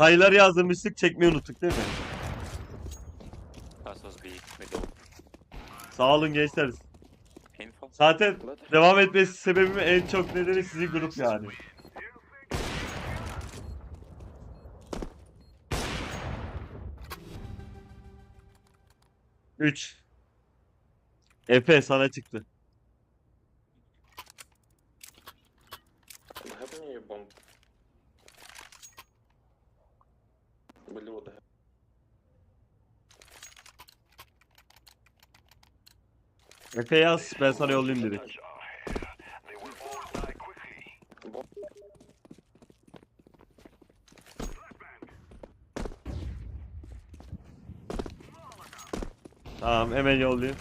Sayıları yazdırmıştık çekmeyi unuttuk değil mi? Was middle. Sağ olun gençler. Info. Zaten devam etmesi sebebim en çok nedeni sizin grup yani. Üç. Efe sana çıktı. Have me bomb. The Efe yaz ben sana yollayayım direkt. Tamam hemen yollayayım.